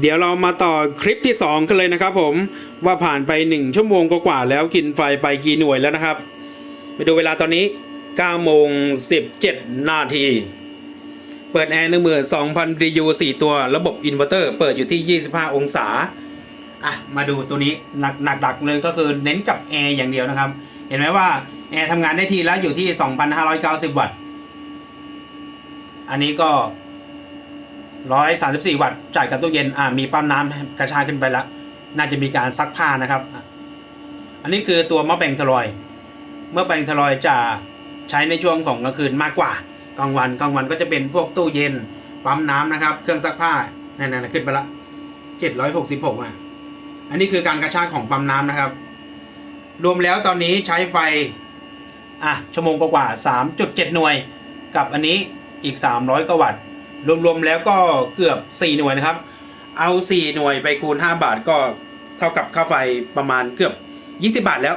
เดี๋ยวเรามาต่อคลิปที่ 2 กันเลยนะครับผมว่าผ่านไป 1 ชั่วโมงกว่าแล้วกินไฟไปกี่หน่วยแล้วนะครับไปดูเวลาตอนนี้9โมง17 นาที เปิดแอร์12,000 DU 4 ตัวระบบอินเวอร์เตอร์เปิดอยู่ที่ 25 องศาอะมาดูตัวนี้หนักหนักดักเลยก็คือเน้นกับแอร์อย่างเดียวนะครับ เห็นไหมว่าแอร์ทำงานได้ทีแล้วอยู่ที่ 2,590 วัตต์ อันนี้ก็ 134 วัตต์จ่ายกับตู้เย็นอ่ามีปั๊มน้ำกระชายขึ้นไปแล้วน่าจะมีการซักผ้านะครับ อันนี้คือตัวม้อแปลงทลอยเมื่อแปลงทลอยจะใช้ในช่วงของกลางคืนมากกว่ากลางวันกลางวันก็จะเป็นพวกตู้เย็นปั๊มน้ำนะครับ เครื่องซักผ้านั่นๆขึ้นไปละ766อะอันนี้คือการกระชากของปั๊มน้ำนะครับ รวมแล้วตอนนี้ใช้ไฟอะชั่วโมงกว่าๆ3.7 หน่วย กับอันนี้อีก 300กว่าวัตต์ รวมๆแล้วก็เกือบ 4 หน่วยนะครับ เอา 4 หน่วยไปคูณ 5 บาทก็เท่ากับค่าไฟประมาณเกือบ 20 บาทแล้ว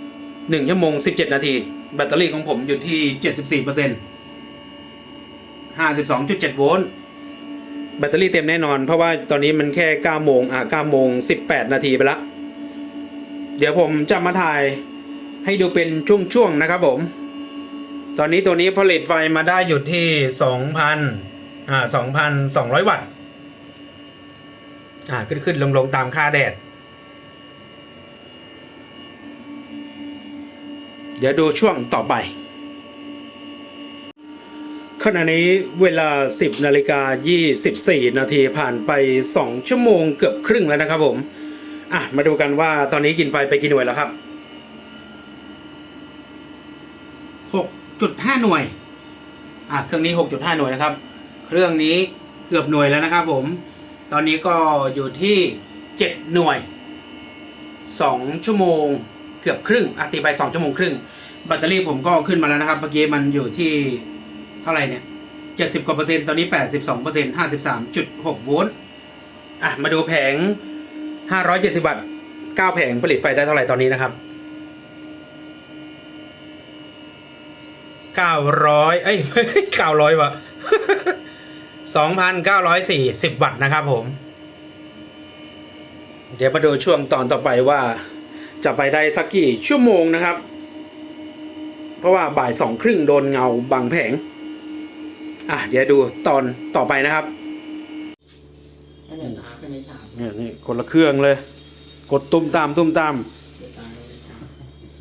1 ชั่วโมง 17 นาที แบตเตอรี่ของผมอยู่ที่ 74% 52.7 โวลต์แบตเตอรี่เต็มแน่นอน เพราะว่าตอนนี้มันแค่ 9 โมงอะ9โมง 18 นาทีไปละ เดี๋ยวผมจะมาถ่ายให้ดูเป็นช่วงๆนะครับผม ตอนนี้ตัวนี้ผลิตไฟมาได้อยู่ที่ 2,000 อ่า2,200วัตต์อ่าขึ้นขึ้นลงลงตามค่าแดด เดี๋ยวดูช่วงต่อไป ขณะนี้เวลา 10นาฬิกา24 นาทีผ่านไป 2 ชั่วโมงเกือบครึ่งแล้วนะครับผม อะ มาดูกันว่าตอนนี้กินไฟไปกี่หน่วยแล้วครับ 6.5 หน่วย อะ เครื่องนี้ 6.5 หน่วยนะครับ เครื่องนี้เกือบหน่วยแล้วนะครับผม ตอนนี้ก็อยู่ที่ 7 หน่วย 2 ชั่วโมง เกือบครึ่งอตีไป 2 ชั่วโมงครึ่ง แบตเตอรี่ผมก็ขึ้นมาแล้วนะครับเมื่อกี้มันอยู่ที่เท่าไหร่เนี่ย70กว่าเปอร์เซ็นต์ตอนนี้ 82เปอร์เซ็นต์53.6 โวลต์อะมาดูแผง 570 วัตต์9แผงผลิตไฟได้เท่าไหร่ตอนนี้นะครับ900เอ้ย900ว่ะ 2,940 วัตต์นะครับผม เดี๋ยวมาดูช่วงตอนต่อไปว่า จะไปได้สักกี่ชั่วโมงนะครับ เพราะว่าบ่ายสองครึ่งโดนเงาบังแผง อะ เดี๋ยวดูตอนต่อไปนะครับเนี่ยนี่คนละเครื่องเลย กดตุ้มตามตุ้มตาม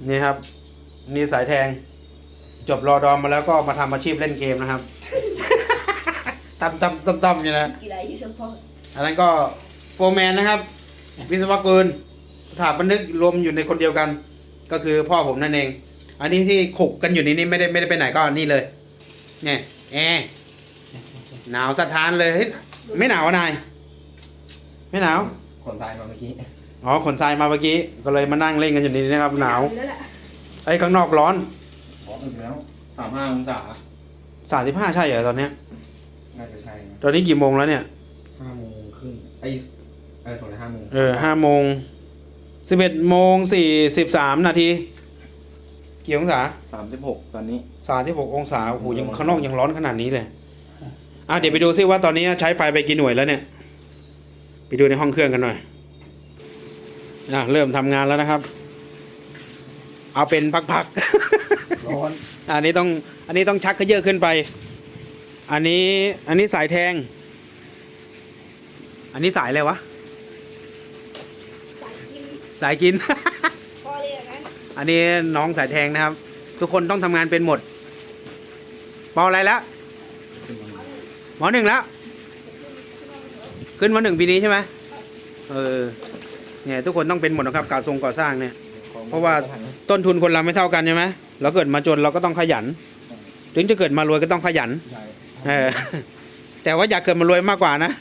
นี่ครับ นี่สายแทง จบรอดอมมาแล้วก็มาทำอาชีพเล่นเกมนะครับ ตั้มตั้มตั้มตั้มอยู่นะกีฬาอีสปอร์ตอันนั้นก็โฟร์แมนนะครับ วิศวกรสถาปนิกรวมอยู่ในคนเดียวกัน ก็คือพ่อผมนั่นเอง อันนี้ที่ขกกันอยู่นี่นี่ไม่ได้ไม่ได้ไปไหนก็นี่เลยเนี่ยแอร์หนาวสะท้านเลยเฮ้ยไม่หนาวอะนายไม่หนาวขนตายมาเมื่อกี้อ๋อขนทรายมาเมื่อกี้ก็เลยมานั่งเล่นกันอยู่นี่นะครับ หนาวแล้วแหละไอ้ข้างนอกร้อนร้อนอีกแล้วสามห้าองศาสามสิบห้าใช่เหรอตอนเนี้ย น่าจะใช่นะตอนนี้กี่โมงแล้วเนี่ย ห้าโมงครึ่งไอ้เออตรงไหนห้าโมงเออห้าโมงสิบเอ็ดโมงสี่สิบสามนาทีกี่องศาสามสิบหกตอนนี้สามที่หกองศาโอ้โหยังข้างนอกยังร้อนขนาดนี้เลยอะเดี๋ยวไปดูซิว่าตอนนี้ใช้ไฟไปกี่หน่วยแล้วเนี่ย ไปดูในห้องเครื่องกันหน่อยอะเริ่มทำงานแล้วนะครับ เอาเป็นพักๆ ร้อน อันนี้ต้องอันนี้ต้องชักเขยอะขึ้นไป อันนี้อันนี้สายแทง อันนี้สายอะไรวะ สายกินสายกินพอเลยอย่างนั้นอันนี้น้องสายแทงนะครับ ทุกคนต้องทำงานเป็นหมดปออะไรแล้วหมอหนึ่งแล้ว ขึ้นมหนึ่งปีนี้ใช่ไหมเออเนี่ยทุกคนต้องเป็นหมดนะครับการทรงก่อสร้างเนี่ย เพราะว่าต้นทุนคนเราไม่เท่ากันใช่ไหมเราเกิดมาจนเราก็ต้องขยัน ถึงจะเกิดมารวยก็ต้องขยัน ใช่ เออแต่ว่าอยากเกิดมารวยมากกว่านะ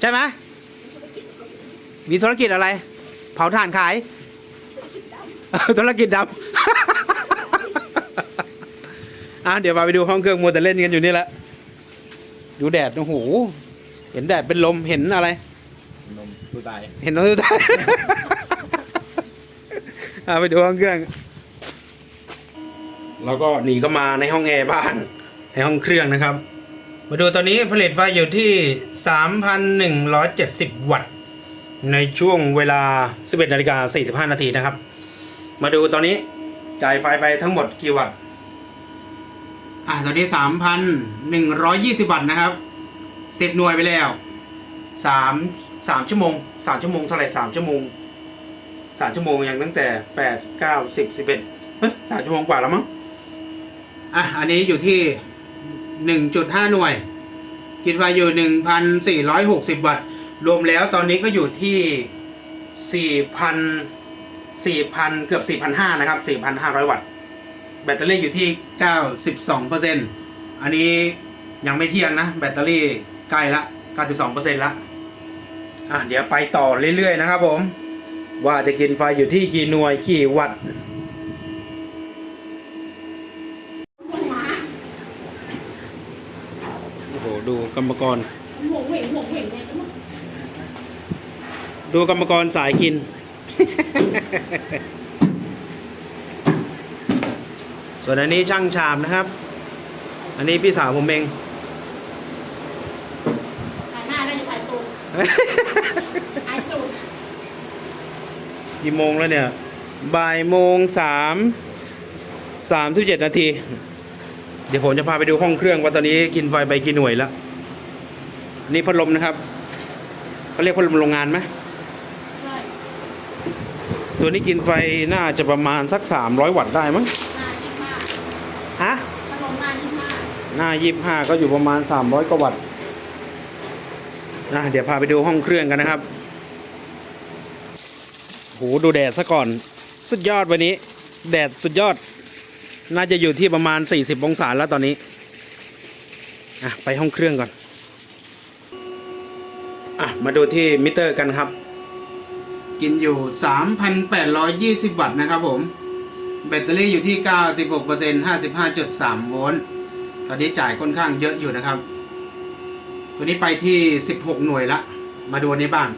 ใช่ไหมมีธุรกิจอะไร เผาถ่านขาย ธุรกิจดำอะเดี๋ยวมาไปดูห้องเครื่องมัวแต่เล่นกันอยู่นี่แหละดูแดดโอ้โหเห็นแดดเป็นลมเห็นอะไร นมดูตาย เห็นน้องสุดท้าย อะไปดูห้องเครื่อง แล้วก็หนีเข้ามาในห้องแอร์บ้านในห้องเครื่องนะครับ มาดูตอนนี้ผลิตไฟอยู่ที่ 3,170 วัตต์ ในช่วงเวลา 11นาฬิกา45 นาทีนะครับ มาดูตอนนี้จ่ายไฟไปทั้งหมดกี่วัตต์อะตอนนี้ 3,120 วัตต์นะครับเสร็จหน่วยไปแล้ว 3 3 ชั่วโมง 3 ชั่วโมงเท่าไหร่3ชั่วโมง3ชั่วโมงอย่างตั้งแต่ 8 9 10 11เฮ้ย3ชั่วโมงกว่าแล้วมั้ง อะ อันนี้อยู่ที่ 1.5 หน่วยคิดว่าอยู่ 1,460 วัตต์ รวมแล้วตอนนี้ก็อยู่ที่ 4,000 4,000 เกือบ 4,500 นะครับ 4,500 วัตต์ แบตเตอรี่อยู่ที่ 92%อันนี้ยังไม่เที่ยงนะ แบตเตอรี่ใกล้ละ 92%ละอะ เดี๋ยวไปต่อเรื่อยๆ นะครับผม ว่าจะกินไฟอยู่ที่กี่หน่วยกี่วัตต์ โอ้โห ดูกรรมกรหงเหวงหงเหวงเนี่ยดูกรรมกรสายกิน ส่วนอันนี้ช่างชามนะครับ อันนี้พี่สาวผมเองถ่ายหน้าได้จะถ่ายตูดถ่ายตูดกี่โมงแล้วเนี่ย บ่ายโมงสามสามสิบเจ็ดนาที เดี๋ยวผมจะพาไปดูห้องเครื่องว่าตอนนี้กินไฟไปกี่หน่วยแล้วอันนี่พัดลมนะครับเขาเรียกพัดลมโรงงานไหมใช่ตัวนี้กินไฟน่าจะประมาณสักสามร้อยวัตต์ได้มั้งหน้ายี่ห้าฮะพัดลมหน้ายี่ห้าหน้ายี่ห้าก็อยู่ประมาณ 300กว่าวัตต์นะเดี๋ยวพาไปดูห้องเครื่องกันนะครับโหดูแดดซะก่อน สุดยอดวันนี้ แดดสุดยอด น่าจะอยู่ที่ประมาณ 40 องศาแล้วตอนนี้อะไปห้องเครื่องก่อนอะมาดูที่มิเตอร์กันครับ กินอยู่ 3,820 วัตต์นะครับผม แบตเตอรี่อยู่ที่ 96% 55.3 โวลต์ตอนนี้จ่ายค่อนข้างเยอะอยู่นะครับ ตัวนี้ไปที่ 16 หน่วยละ มาดูอันนี้บ้าง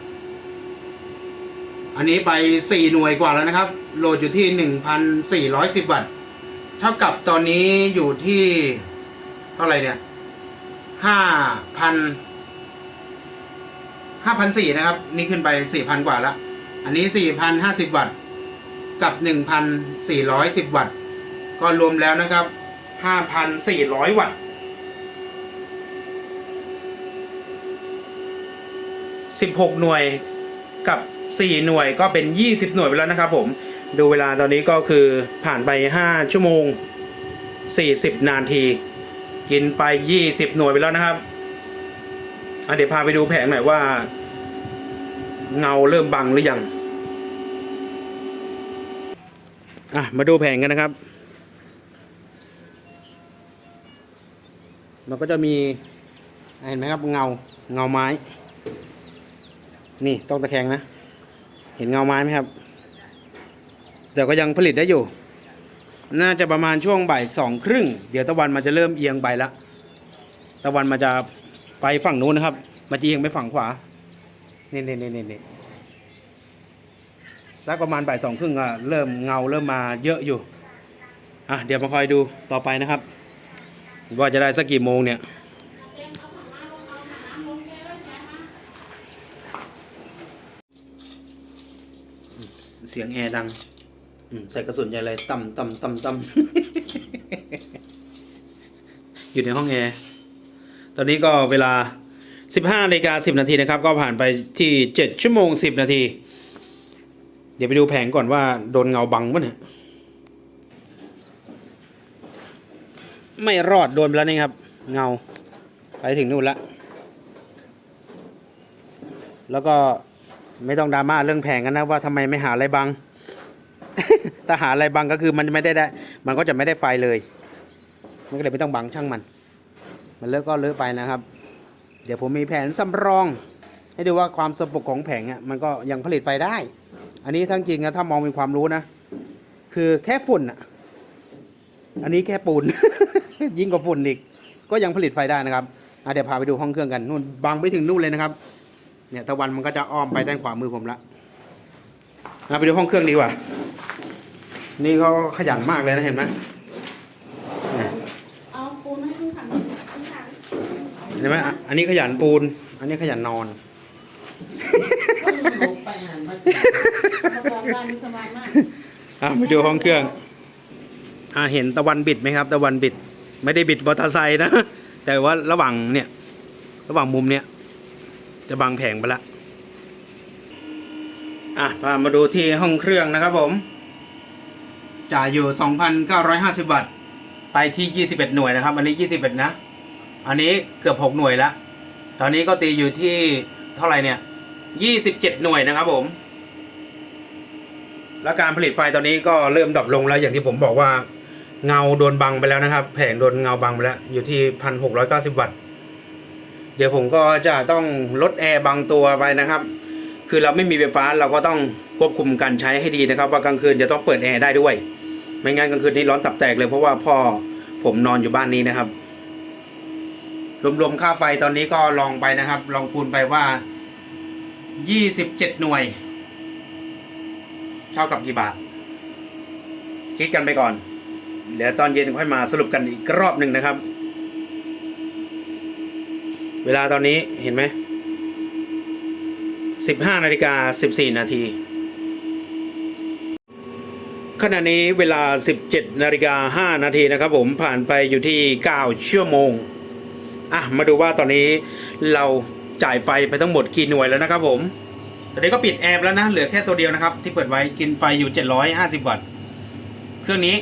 อันนี้ไป 4 หน่วยกว่าแล้วนะครับ โหลดอยู่ที่ 1,410 วัตต์ เท่ากับตอนนี้อยู่ที่เท่าไรเนี่ยห้าพันห้าพันสี่นะครับ นี่ขึ้นไปสี่พันกว่าละอันนี้สี่พันห้าสิบวัตต์กับหนึ่งพันสี่ร้อยสิบวัตต์ ก็รวมแล้วนะครับห้าพันสี่ร้อยวัตต์สิบหกหน่วยกับสี่หน่วยก็เป็นยี่สิบหน่วยไปแล้วนะครับผม ดูเวลาตอนนี้ก็คือผ่านไป 5 ชั่วโมง 40 นาที กินไป 20 หน่วยไปแล้วนะครับอเดี๋ยวพาไปดูแผงหน่อยว่า เงาเริ่มบังหรือยังอะมาดูแผงกันนะครับ มันก็จะมีเห็นไหมครับเงาเงาไม้ นี่ต้องตะแคงนะ เห็นเงาไม้ไหมครับ แต่ก็ยังผลิตได้อยู่ น่าจะประมาณช่วงบ่ายสองครึ่ง เดี๋ยวตะวันมันจะเริ่มเอียงไปละ ตะวันมันจะไปฝั่งนู้นนะครับ มันจะเอียงไปฝั่งขวา นี่นี่นี่นี่นี่สักประมาณบ่ายสองครึ่งอะเริ่มเงาเริ่มมาเยอะอยู่ อะเดี๋ยวมาคอยดูต่อไปนะครับ ว่าจะได้สักกี่โมงเนี่ยเสียงแอร์ดัง ใส่กระสุนใหญ่เลยต่ำต่ำต่ำต่ำอยู่ในห้องแอร์ตอนนี้ก็เวลา 15นาฬิกา10 นาทีนะครับ ก็ผ่านไปที่ 7 ชั่วโมง 10 นาที เดี๋ยวไปดูแผงก่อนว่าโดนเงาบังปะเนี่ยไม่รอดโดนไปแล้วนี่ครับ เงาไปถึงนู่นละแล้วก็ไม่ต้องดราม่าเรื่องแผงกันนะว่าทำไมไม่หาอะไรบัง ถ้าหาอะไรบังก็คือมันไม่ได้ได้ มันก็จะไม่ได้ไฟเลย มันก็เลยไม่ต้องบังช่างมัน มันเลอะก็เลอะไปนะครับ เดี๋ยวผมมีแผนสำรอง ให้ดูว่าความสกปรกของแผงอะมันก็ยังผลิตไฟได้ อันนี้ทั้งจริงนะถ้ามองมีความรู้นะ คือแค่ฝุ่นอะ อันนี้แค่ปูน ยิ่งกว่าฝุ่นอีก ก็ยังผลิตไฟได้นะครับเดี๋ยวพาไปดูห้องเครื่องกันนู่นบังไปถึงนู่นเลยนะครับ เนี่ยตะวันมันก็จะอ้อมไปด้านขวามือผมละมาไปดูห้องเครื่องดีกว่า นี่เขาขยันมากเลยนะเห็นไหมเนี่ยเอาปูนให้ขึ้นขันขึ้นขันเห็นไหมอะอันนี้ขยันปูน อันนี้ขยันนอน ลบไปอ่านมาสบายสบายมากอะมาดูห้องเครื่อง อ่าเห็นตะวันบิดไหมครับ ตะวันบิด ไม่ได้บิดมอเตอร์ไซค์นะ แต่ว่าระหว่างเนี่ย ระหว่างมุมเนี่ย จะบังแผงไปละ อะพามาดูที่ห้องเครื่องนะครับผม จ่ายอยู่ 2,950 บาท ไปที่ 21 หน่วยนะครับ อันนี้ 21 นะ อันนี้เกือบ 6 หน่วยละ ตอนนี้ก็ตีอยู่ที่เท่าไหร่เนี่ย 27 หน่วยนะครับผม แล้วการผลิตไฟตอนนี้ก็เริ่มดรอปลงแล้วอย่างที่ผมบอกว่าเงาโดนบังไปแล้วนะครับ แผงโดนเงาบังไปแล้ว อยู่ที่ 1,690 วัตต์ เดี๋ยวผมก็จะต้องลดแอร์บางตัวไปนะครับ คือเราไม่มีไฟฟ้าเราก็ต้องควบคุมการใช้ให้ดีนะครับ ว่ากลางคืนจะต้องเปิดแอร์ได้ด้วย ไม่งั้นกลางคืนนี้ร้อนตับแตกเลยเพราะว่าพ่อผมนอนอยู่บ้านนี้นะครับ รวมๆค่าไฟตอนนี้ก็ลองไปนะครับ ลองคูณไปว่า27หน่วย เท่ากับกี่บาท คิดกันไปก่อนเดี๋ยวตอนเย็นค่อยมาสรุปกันอีกรอบหนึ่งนะครับ เวลาตอนนี้เห็นไหม15นาฬิกา14นาที ขณะนี้เวลา 17นาฬิกา5นาทีนะครับผมผ่านไปอยู่ที่ 9 ชั่วโมง อะ มาดูว่าตอนนี้เราจ่ายไฟไปทั้งหมดกี่หน่วยแล้วนะครับผม ตอนนี้ก็ปิดแอร์แล้วนะ เหลือแค่ตัวเดียวนะครับ ที่เปิดไว้กินไฟอยู่ 750 วัตต์ เครื่องนี้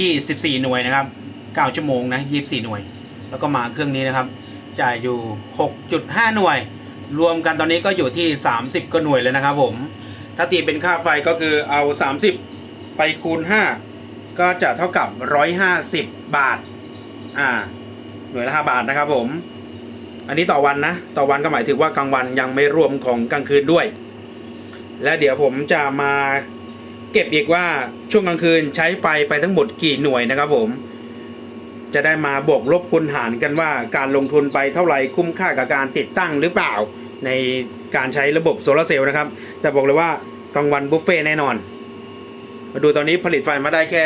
24 หน่วยนะครับ 9 ชั่วโมงนะ 24 หน่วย แล้วก็มาเครื่องนี้นะครับ จ่ายอยู่ 6.5 หน่วย รวมกันตอนนี้ก็อยู่ที่ 30ก็หน่วยเลยนะครับผม ถ้าตีเป็นค่าไฟก็คือเอา 30 ไปคูณ 5 ก็จะเท่ากับ 150 บาท อ่า หน่วยละ 5 บาทนะครับผม อันนี้ต่อวันนะ ต่อวันก็หมายถึงว่ากลางวันยังไม่รวมของกลางคืนด้วย และเดี๋ยวผมจะมาเก็บอีกว่าช่วงกลางคืนใช้ไฟไปทั้งหมดกี่หน่วยนะครับผม จะได้มาบวกลบคูณหารกันว่าการลงทุนไปเท่าไหร่คุ้มค่ากับการติดตั้งหรือเปล่าในการใช้ระบบโซลาเซลล์นะครับ แต่บอกเลยว่ากลางวันบุฟเฟ่แน่นอน มาดูตอนนี้ผลิตไฟมาได้แค่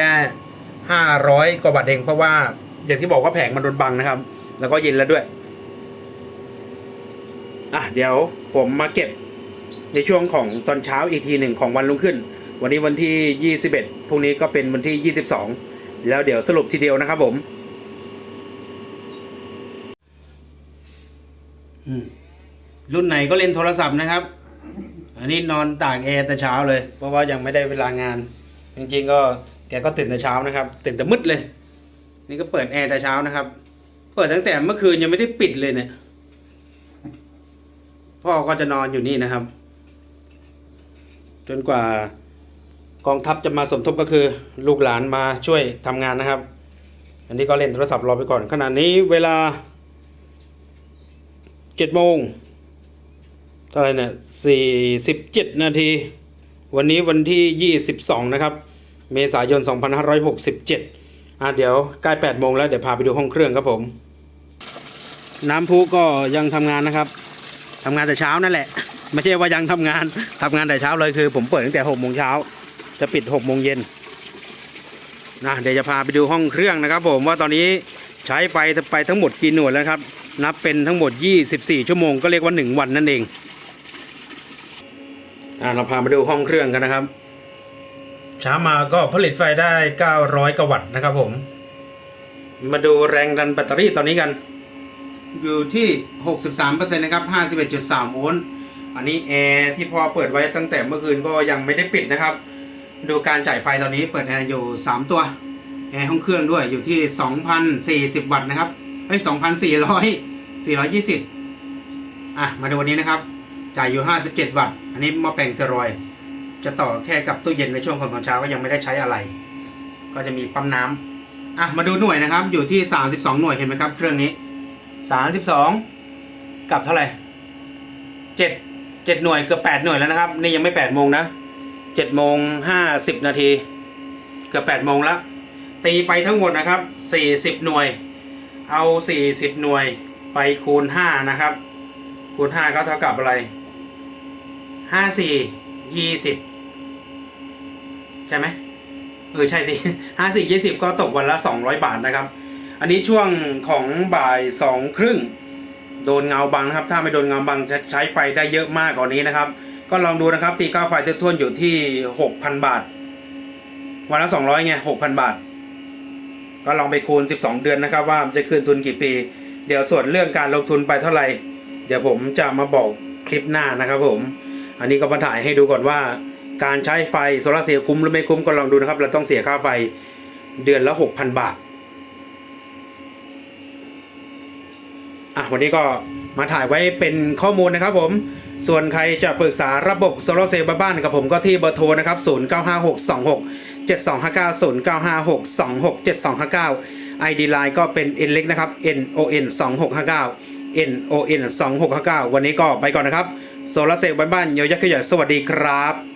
500 กว่าบาทเอง เพราะว่าอย่างที่บอกว่าแผงมันโดนบังนะครับ แล้วก็เย็นแล้วด้วย อะเดี๋ยวผมมาเก็บในช่วงของตอนเช้าอีกทีหนึ่งของวันรุ่งขึ้น วันนี้วันที่ 21พรุ่งนี้ก็เป็นวันที่ 22 แล้วเดี๋ยวสรุปทีเดียวนะครับผมอืมรุ่นไหนก็เล่นโทรศัพท์นะครับ อันนี้นอนตากแอร์แต่เช้าเลย เพราะว่ายังไม่ได้เวลางาน จริงๆก็แกก็ตื่นแต่เช้านะครับตื่นแต่มืดเลย นี่ก็เปิดแอร์แต่เช้านะครับ เปิดตั้งแต่เมื่อคืนยังไม่ได้ปิดเลยเนี่ยพ่อก็จะนอนอยู่นี่นะครับ จนกว่ากองทัพจะมาสมทบก็คือ ลูกหลานมาช่วยทำงานนะครับ อันนี้ก็เล่นโทรศัพท์รอไปก่อนขณะนี้เวลาเจ็ดโมงเท่าไรเนี่ยสี่สิบเจ็ดนาที วันนี้วันที่ยี่สิบสองนะครับ เมษายนสองพันห้าร้อยหกสิบเจ็ดอะเดี๋ยวใกล้แปดโมงแล้วเดี๋ยวพาไปดูห้องเครื่องครับผม น้ำพุก็ยังทำงานนะครับทำงานแต่เช้านั่นแหละ ไม่ใช่ว่ายังทำงานทำงานแต่เช้าเลยคือ ผมเปิดตั้งแต่หกโมงเช้า จะปิดหกโมงเย็นนะเดี๋ยวจะพาไปดูห้องเครื่องนะครับ ผมว่าตอนนี้ใช้ไฟไปทั้งหมดกี่หน่วยแล้วครับ นับเป็นทั้งหมด 24 ชั่วโมงก็เรียกว่า 1 วันนั่นเอง อ่าเราพามาดูห้องเครื่องกันนะครับเช้ามาก็ผลิตไฟได้ 900กว่าวัตต์นะครับผม มาดูแรงดันแบตเตอรี่ตอนนี้กัน อยู่ที่ 63%นะครับ 51.3 โวลต์ อันนี้แอร์ที่พอเปิดไว้ตั้งแต่เมื่อคืนก็ยังไม่ได้ปิดนะครับ ดูการจ่ายไฟตอนนี้เปิดแอร์อยู่ 3 ตัว แอร์ห้องเครื่องด้วยอยู่ที่ 2,040 วัตต์นะครับเอ้ย2,400 420 อะ มาดูวันนี้นะครับ จ่ายอยู่ 57 วัตต์ อันนี้หม้อแปลงเทอรอย จะต่อแค่กับตู้เย็นในช่วงของตอนเช้าก็ยังไม่ได้ใช้อะไร ก็จะมีปั๊มน้ำอะมาดูหน่วยนะครับ อยู่ที่ 32 หน่วยเห็นไหมครับ เครื่องนี้ 32 กับเท่าไหร่เจ็ดเจ็ดหน่วยเกือบแปดหน่วยแล้วนะครับ นี่ยังไม่แปดโมงนะเจ็ดโมงห้าสิบนาที เกือบแปดโมงแล้วตีไปทั้งหมดนะครับสี่สิบหน่วย เอาสี่สิบหน่วยไปคูณห้านะครับ คูณห้าก็เท่ากับอะไร ห้าสี่ยี่สิบใช่ไหมเออใช่ดิห้าสี่ยี่สิบก็ตกวันละสองร้อยบาทนะครับ อันนี้ช่วงของบ่ายสองครึ่งโดนเงาบังนะครับ ถ้าไม่โดนเงาบังจะใช้ไฟได้เยอะมากกว่านี้นะครับ ก็ลองดูนะครับ ตีค่าไฟทุ่นอยู่ที่6,000บาท วันละ200ไง6,000บาท ก็ลองไปคูณ12เดือนนะครับ ว่าจะคืนทุนกี่ปี เดี๋ยวส่วนเรื่องการลงทุนไปเท่าไหร่ เดี๋ยวผมจะมาบอกคลิปหน้านะครับผม อันนี้ก็มาถ่ายให้ดูก่อนว่า การใช้ไฟโซลาเซลล์คุ้มหรือไม่คุ้มก็ลองดูนะครับ เราต้องเสียค่าไฟเดือนละ 6,000 บาทอะวันนี้ก็มาถ่ายไว้เป็นข้อมูลนะครับผม ส่วนใครจะปรึกษาระบบโซลาเซลล์บ้านกับผมก็ที่เบอร์โทรนะครับ 095626 7259 095626 7259 ID Line ก็เป็น n เล็กนะครับ NON 2659 NON 2659 วันนี้ก็ไปก่อนนะครับ โซลาร์เซลล์บ้านๆเยอะยักษ์ขยะสวัสดีครับ